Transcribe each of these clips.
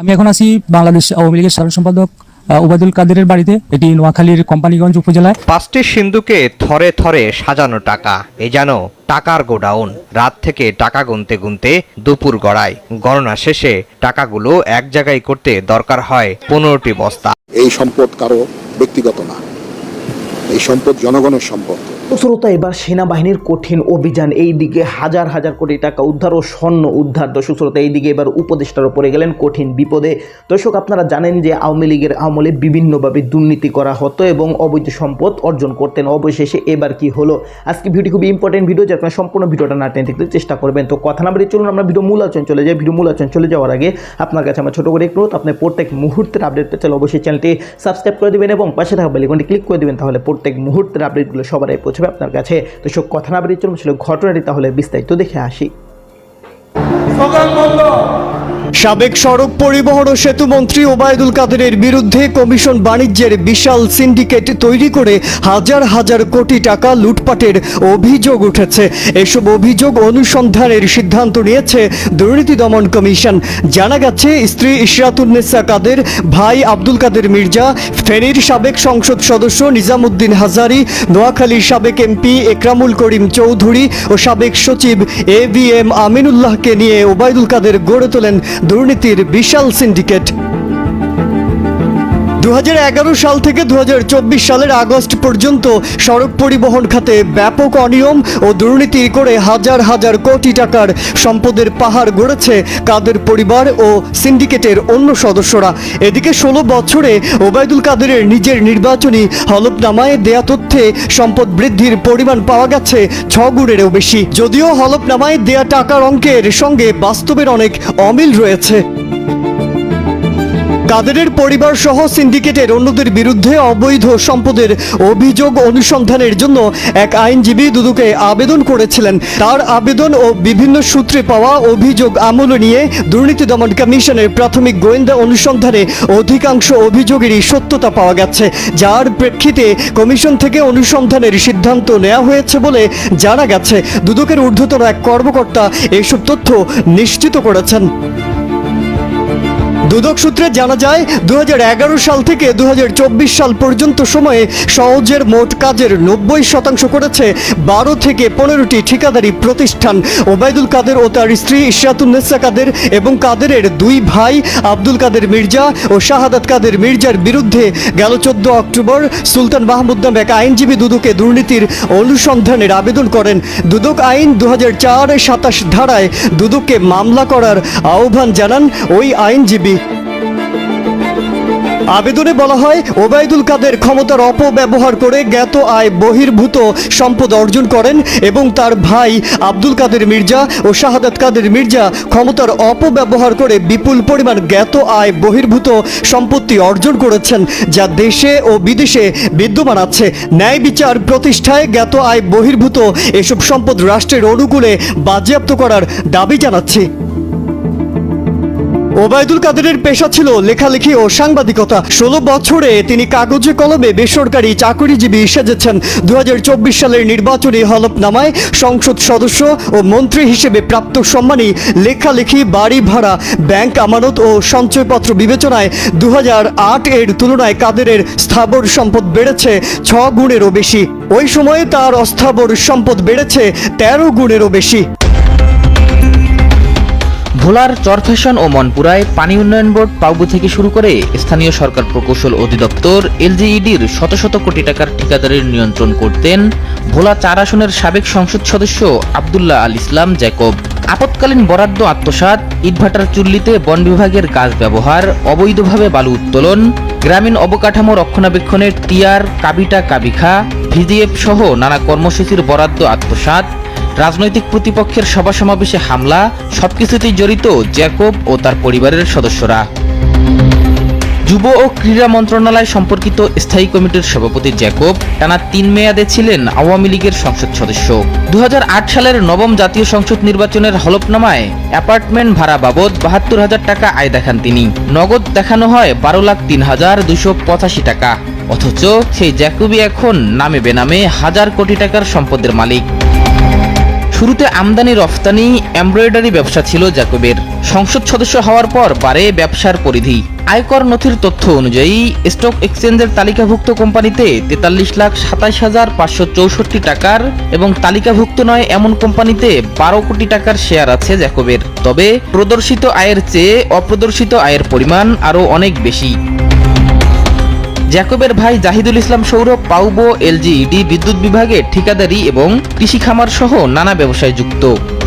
আমি এখন আছি বাংলাদেশ আওয়ামী লীগের সাধারণ সম্পাদক ওবায়দুল কাদেরের বাড়িতে। এটি নোয়াখালীর কোম্পানিগঞ্জ উপজেলায়। পাঁচটি সিন্ধুকে থরে থরে সাজানো টাকা। এ যেন টাকার গোডাউন। রাত থেকে টাকা গুনতে গুনতে দুপুর গড়ায়। গণনা শেষে টাকাগুলো এক জায়গায় করতে দরকার হয় পনেরোটি বস্তা। এই সম্পদ কারও ব্যক্তিগত না। এই সম্পদ জনগণের সম্পদ। শ্রোতা এবার সেনাবাহিনীর কঠিন অভিযান। এই দিকে হাজার হাজার কোটি টাকা উদ্ধার ও স্বর্ণ উদ্ধার। দর্শক শ্রোতা এই দিকে এবার উপদেষ্টার পড়ে গেলেন কঠিন বিপদে। দর্শক, আপনারা জানেন যে আওয়ামী লীগের আমলে বিভিন্নভাবে দুর্নীতি করা হতো এবং অবৈধ সম্পদ অর্জন করতেন। অবশেষে এবার কি হলো? আজকে ভিডিও খুবই ইম্পর্টেন্ট ভিডিও, যার কারণে সম্পূর্ণ ভিডিওটা না টেনে দেখতে চেষ্টা করবেন। তো কথা না বাড়িয়ে চলুন, আমরা ভিডিও মূল আলোচনা চলে যাই। ভিডিও মূল আলোচনা চলে যাওয়ার আগে আপনার কাছে আমার ছোটো করে একটু আপনি প্রত্যেক মুহূর্তের আপডেট পেতে অবশ্যই চ্যানেলটি সাবস্ক্রাইব করে দেবেন এবং পাশে থাকা বেলিকনটি ক্লিক করে দেবেন। তাহলে প্রত্যেক মুহূর্তের আপডেটগুলো সবার আগে পৌঁছবে আপনার কাছে তো সব কথা না বেরিয়ে চলুন ছিল ঘটনাটি তাহলে বিস্তারিত দেখে আসি। সাবেক সড়ক পরিবহন ও সেতু মন্ত্রী ওবায়দুল কাদেরের বিরুদ্ধে কমিশন বাণিজ্যের বিশাল সিন্ডিকেট তৈরি করে হাজার হাজার কোটি টাকা লুটপাটের অভিযোগ উঠেছে। এসব অভিযোগ অনুসন্ধানের সিদ্ধান্ত নিয়েছে দুর্নীতি দমন কমিশন। জানা গেছে, স্ত্রী ইশরাতুন্নেসা কাদের, ভাই আব্দুল কাদের মির্জা, ফেনীর সাবেক সংসদ সদস্য নিজামুদ্দিন হাজারি, নোয়াখালীর সাবেক এমপি একরামুল করিম চৌধুরী ও সাবেক সচিব এ বি এম আমিনুল্লাহকে নিয়ে ওবায়দুল কাদের গড়ে তোলেন দুর্নীতির বিশাল সিন্ডিকেট দু হাজার এগারো সাল থেকে দু হাজার চব্বিশ সালের আগস্ট পর্যন্ত সড়ক পরিবহন খাতে ব্যাপক অনিয়ম ও দুর্নীতি করে হাজার হাজার কোটি টাকার সম্পদের পাহাড় গড়েছে কাদের পরিবার ও সিন্ডিকেটের অন্য সদস্যরা। এদিকে ষোলো বছরে ওবায়দুল কাদেরের নিজের নির্বাচনী হলফনামায় দেয়া তথ্যে সম্পদ বৃদ্ধির পরিমাণ পাওয়া গেছে ছ গুণেরও বেশি। যদিও হলফনামায় দেয়া টাকার অঙ্কের সঙ্গে বাস্তবের অনেক অমিল রয়েছে। কাদেরের পরিবার সহ সিন্ডিকেটের অন্যদের বিরুদ্ধে অবৈধ সম্পদের অভিযোগ অনুসন্ধানের জন্য এক আইনজীবী দুদুকে আবেদন করেছিলেন। তার আবেদন ও বিভিন্ন সূত্রে পাওয়া অভিযোগ আমল নিয়ে দুর্নীতি দমন কমিশনের প্রাথমিক গোয়েন্দা অনুসন্ধানে অধিকাংশ অভিযোগেরই সত্যতা পাওয়া গেছে। যার প্রেক্ষিতে কমিশন থেকে অনুসন্ধানের সিদ্ধান্ত নেওয়া হয়েছে বলে জানা গেছে। দুদকের ঊর্ধ্বতন এক কর্মকর্তা এসব তথ্য নিশ্চিত করেছেন। দুদক সূত্রে জানা যায় দু হাজার এগারো সাল থেকে দু হাজার চব্বিশ সাল পর্যন্ত সময়ে সহজের মোট কাজের নব্বই শতাংশ করেছে বারো থেকে পনেরোটি ঠিকাদারি প্রতিষ্ঠান। ওবায়দুল কাদের ও তার স্ত্রী ইশরাতুন্নেসা কাদের এবং কাদেরের দুই ভাই আব্দুল কাদের মির্জা ও শাহাদাত কাদের মির্জার বিরুদ্ধে গেল চোদ্দ অক্টোবর সুলতান মাহমুদ নামে এক আইনজীবী দুদকে দুর্নীতির অনুসন্ধানের আবেদন করেন। দুদক আইন দু হাজার সাতাশ ধারায় দুদককে মামলা করার আহ্বান জানান ওই আইনজীবী। আবেদনে বলা হয়, ওবায়দুল কাদের ক্ষমতার অপব্যবহার করে জ্ঞাত আয় বহির্ভূত সম্পদ অর্জন করেন এবং তার ভাই আব্দুল কাদের মির্জা ও শাহাদাত কাদের মির্জা ক্ষমতার অপব্যবহার করে বিপুল পরিমাণ জ্ঞাত আয় বহির্ভূত সম্পত্তি অর্জন করেছেন, যা দেশে ও বিদেশে বিদ্যমান আছে। ন্যায় বিচার প্রতিষ্ঠায় জ্ঞাত আয় বহির্ভূত এসব সম্পদ রাষ্ট্রের অনুকূলে বাজেয়াপ্ত করার দাবি জানাচ্ছি। ওবায়দুল কাদেরের পেশা ছিল লেখালেখি ও সাংবাদিকতা। ষোলো বছরে তিনি কাগজে কলমে বেসরকারি চাকরিজীবী সেজেছেন। দু হাজার চব্বিশ সালের নির্বাচনী হলফনামায় সংসদ সদস্য ও মন্ত্রী হিসেবে প্রাপ্ত সম্মানী লেখালেখি বাড়ি ভাড়া, ব্যাংক আমানত ও সঞ্চয়পত্র বিবেচনায় দু হাজার আট এর তুলনায় কাদেরের স্থাবর সম্পদ বেড়েছে ছ গুণেরও বেশি। ওই সময়ে তার অস্থাবর সম্পদ বেড়েছে তেরো গুণেরও বেশি। ভোলার চরফ্যাশন ও মনপুরায় পানি উন্নয়ন বোর্ড পাউবু থেকে শুরু করে স্থানীয় সরকার প্রকৌশল অধিদপ্তর, এলজিইডির শত শত কোটি টাকার ঠিকাদারের নিয়ন্ত্রণ করতেন ভোলা চার আসনের সাবেক সংসদ সদস্য আবদুল্লাহ আল ইসলাম জ্যাকব। আপৎকালীন বরাদ্দ আত্মসাৎ, ইটভাটার চুল্লিতে বন বিভাগের কাজ ব্যবহার, অবৈধভাবে বালু উত্তোলন, গ্রামীণ অবকাঠামো রক্ষণাবেক্ষণের টিআর কাবিটা, কাবিখা, ভিজিএফ সহ নানা কর্মসূচির বরাদ্দ আত্মসাৎ রাজনৈতিক প্রতিপক্ষের সভা সমাবেশে হামলা, সবকিছুতেই জড়িত জ্যাকব ও তার পরিবারের সদস্যরা। যুব ও ক্রীড়া মন্ত্রণালয় সম্পর্কিত স্থায়ী কমিটির সভাপতি জ্যাকব টানা তিন মেয়াদে ছিলেন আওয়ামী লীগের সংসদ সদস্য। দু হাজার আট সালের নবম জাতীয় সংসদ নির্বাচনের হলফনামায় অ্যাপার্টমেন্ট ভাড়া বাবদ বাহাত্তর হাজার টাকা আয় দেখান তিনি। নগদ দেখানো হয় বারো লাখ তিন হাজার দুশো পঁচাশি টাকা। অথচ সেই জ্যাকবই এখন নামে বেনামে হাজার কোটি টাকার সম্পদের মালিক। শুরুতে আমদানি, রফতানি, এমব্রয়ডারি ব্যবসা ছিল জ্যাকবের সংসদ সদস্য হওয়ার পর বাড়ে ব্যবসার পরিধি। আয়কর নথির তথ্য অনুযায়ী, স্টক এক্সচেঞ্জের তালিকাভুক্ত কোম্পানিতে তেতাল্লিশ লাখ সাতাশ হাজার পাঁচশো চৌষট্টি টাকার এবং তালিকাভুক্ত নয় এমন কোম্পানিতে বারো কোটি টাকার শেয়ার আছে জ্যাকবের তবে প্রদর্শিত আয়ের চেয়ে অপ্রদর্শিত আয়ের পরিমাণ আরও অনেক বেশি। জ্যাকবের ভাই জাহিদুল ইসলাম সৌরভ, পাউবো এলজিইডি বিদ্যুৎ বিভাগে ঠিকাদারি এবং কৃষি খামার সহ নানা ব্যবসায় যুক্ত।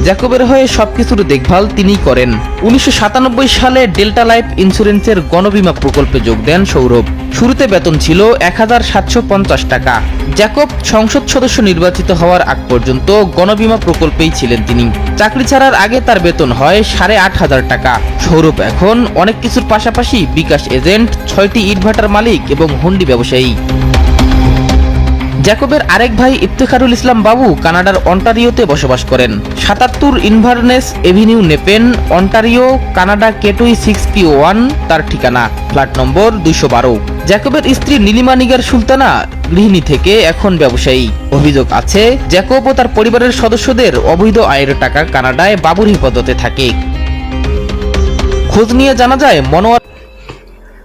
জ্যাকবের হয়ে সবকিছুর দেখভাল তিনিই করেন। উনিশশো সাতানব্বই সালে ডেল্টা লাইফ ইন্স্যুরেন্সের গণবীমা প্রকল্পে যোগ দেন সৌরভ। শুরুতে বেতন ছিল এক হাজার সাতশো পঞ্চাশ টাকা। জ্যাকব সংসদ সদস্য নির্বাচিত হওয়ার আগ পর্যন্ত গণবীমা প্রকল্পেই ছিলেন তিনি। চাকরি ছাড়ার আগে তার বেতন হয় সাড়ে আট হাজার টাকা। সৌরভ এখন অনেক কিছুর পাশাপাশি বিকাশ এজেন্ট, ছয়টি ইটভাটার মালিক এবং হুন্ডি ব্যবসায়ী। জ্যাকবের আরেক ভাই ইফতেখারুল ইসলাম বাবু কানাডার অন্টারিওতে বসবাস করেন। সাতাত্তর Inverness Avenue Nepean, Ontario, Canada K two E six P one, তার ঠিকানা। ফ্ল্যাট নম্বর দুইশো বারো। জ্যাকবের স্ত্রী নীলিমা নিগার সুলতানা গৃহিণী থেকে এখন ব্যবসায়ী। অভিযোগ আছে, জ্যাকব ও তার পরিবারের সদস্যদের অবৈধ আয়ের টাকা কানাডায় বাবুর হেফাজতে থাকে। খোঁজ নিয়ে জানা যায়, মনোয়ার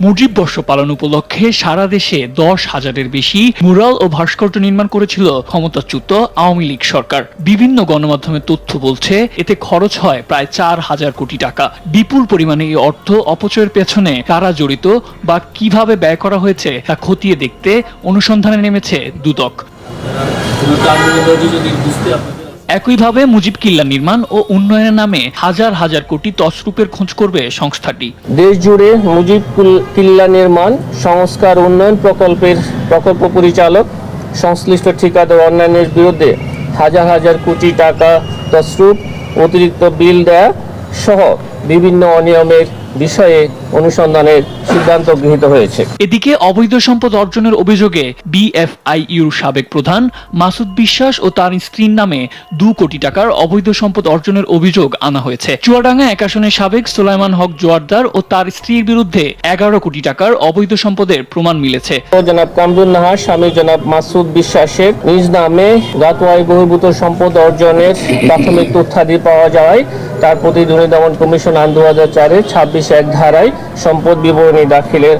মুজিব বর্ষ পালন উপলক্ষে সারা দেশে দশ হাজারের বেশি মুরাল ও ভাস্কর্য নির্মাণ করেছিল ক্ষমতাচ্যুত আওয়ামী লীগ সরকার। বিভিন্ন গণমাধ্যমের তথ্য বলছে, এতে খরচ হয় প্রায় চার হাজার কোটি টাকা। বিপুল পরিমাণে এই অর্থ অপচয়ের পেছনে কারা জড়িত বা কীভাবে ব্যয় করা হয়েছে তা খতিয়ে দেখতে অনুসন্ধানে নেমেছে দুদক। একইভাবে মুজিব কিল্লা নির্মাণ ও উন্নয়নের নামে হাজার হাজার কোটি তসরূপের খোঁজ করবে সংস্থাটি। দেশ জুড়ে মুজিব কিল্লা নির্মাণ, সংস্কার, উন্নয়ন প্রকল্পের প্রকল্প পরিচালক, সংশ্লিষ্ট ঠিকাদার অন্যান্যের বিরুদ্ধে হাজার হাজার কোটি টাকা তসরূপ, অতিরিক্ত বিল দেয়া সহ বিভিন্ন অনিয়মের বিষয়ে অনুসন্ধানের সিদ্ধান্ত গৃহীত হয়েছে। এদিকে অবৈধ সম্পদ অর্জনের অভিযোগে বিএফআইইউর সাবেক প্রধান মাসুদ বিশ্বাস ও তার স্ত্রীর নামে দু কোটি টাকার অবৈধ সম্পদ অর্জনের অভিযোগ আনা হয়েছে। চুয়াডাঙ্গা এক আসনের সাবেক সোলাইমান হক জোয়ারদার ও তার স্ত্রীর বিরুদ্ধে এগারো কোটি টাকার অবৈধ সম্পদের প্রমাণ মিলেছে। জনাব কামরুন নাহার স্বামী জনাব মাসুদ বিশ্বাসের নিজ নামে গাতোয়াই বহির্ভূত সম্পদ অর্জনের প্রাথমিক তথ্যাদি পাওয়া যাওয়ায় তার প্রতি দুর্নীতি দমন কমিশন আইন দু হাজার চারের ছাব্বিশ এক ধারায় সম্পদ বিবরণী দাখিলের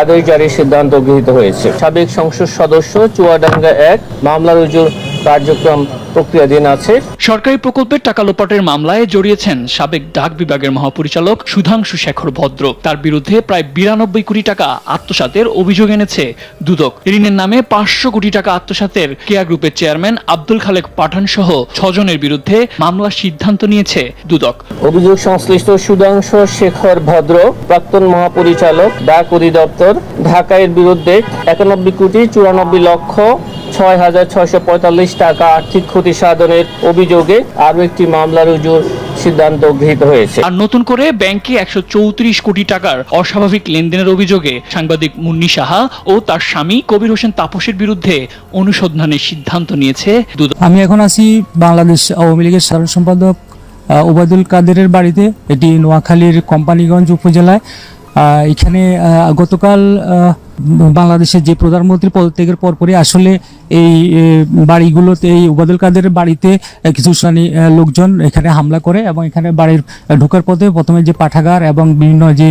আদেশ জারির সিদ্ধান্ত গৃহীত হয়েছে। সাবেক সংসদ সদস্য চুয়াডাঙ্গা এক মামলা রুজুর কার্যক্রম প্রক্রিয়াধীন আছে। সরকারি প্রকল্পের টাকা লোপাটের মামলায় জড়িয়েছেন সাবেক ডাক বিভাগের মহাপরিচালক সুধাংশু শেখর ভদ্র। তার বিরুদ্ধে প্রায় বিরানব্বই কোটি টাকা আত্মসাতের অভিযোগ এনেছে দুদক। ঋণের নামে পাঁচশো কোটি টাকা আত্মসাতের কেয়া গ্রুপের চেয়ারম্যান আব্দুল খালেক পাঠান সহ ছজনের বিরুদ্ধে মামলার সিদ্ধান্ত নিয়েছে দুদক। অভিযোগ সংশ্লিষ্ট সুধাংশ শেখর ভদ্র প্রাক্তন মহাপরিচালক ডাক অধিদপ্তর ঢাকায়ের বিরুদ্ধে একানব্বই কোটি চুরানব্বই লক্ষ ছয় হাজার ছয়শো পঁয়তাল্লিশ টাকা আর্থিক ক্ষতি সাধনের অভিযোগে আরও একটি মামলা রুজুর সিদ্ধান্ত গৃহীত হয়েছে। আর নতুন করে ব্যাংকে একশো চৌত্রিশ কোটি টাকার অস্বাভাবিক লেনদেনের অভিযোগে সাংবাদিক মুন্নি সাহা ও তার স্বামী কবির হোসেন তাপসের বিরুদ্ধে অনুসন্ধানের সিদ্ধান্ত নিয়েছে আমি এখন আছি বাংলাদেশ আওয়ামী লীগের সাধারণ সম্পাদক ওবায়দুল কাদেরের বাড়িতে। এটি নোয়াখালীর কোম্পানিগঞ্জ উপজেলায়। এখানে গতকাল বাংলাদেশের যে প্রধানমন্ত্রী পদত্যাগের পরপরই আসলে এই বাড়িগুলোতে, এই ওবায়দুল কাদের বাড়িতে কিছু শ্রেণি লোকজন এখানে হামলা করে এবং এখানে বাড়ির ঢোকার পথে প্রথমে যে পাঠাগার এবং বিভিন্ন যে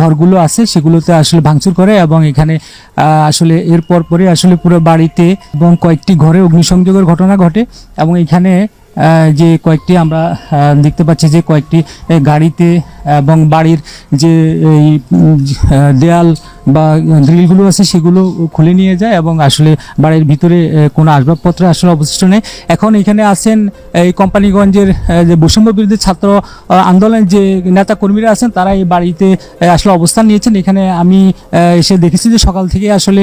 ঘরগুলো আছে সেগুলোতে আসলে ভাঙচুর করে এবং এখানে আসলে এর পরপরই আসলে পুরো বাড়িতে এবং কয়েকটি ঘরে অগ্নিসংযোগের ঘটনা ঘটে এবং এখানে যে কয়েকটি আমরা দেখতে পাচ্ছি যে কয়েকটি গাড়িতে এবং বাড়ির যে এই দেয়াল বা গ্রিলগুলো আছে সেগুলো খুলে নিয়ে যায় এবং আসলে বাড়ির ভিতরে কোনো আসবাবপত্র আসলে অবশিষ্ট নেই। এখন এখানে আছেন এই কোম্পানিগঞ্জের যে বৈষম্য বিরোধী ছাত্র আন্দোলনের যে নেতা কর্মীরা আছেন, তারা এই বাড়িতে আসলে অবস্থান নিয়েছেন। এখানে আমি এসে দেখেছি যে সকাল থেকে আসলে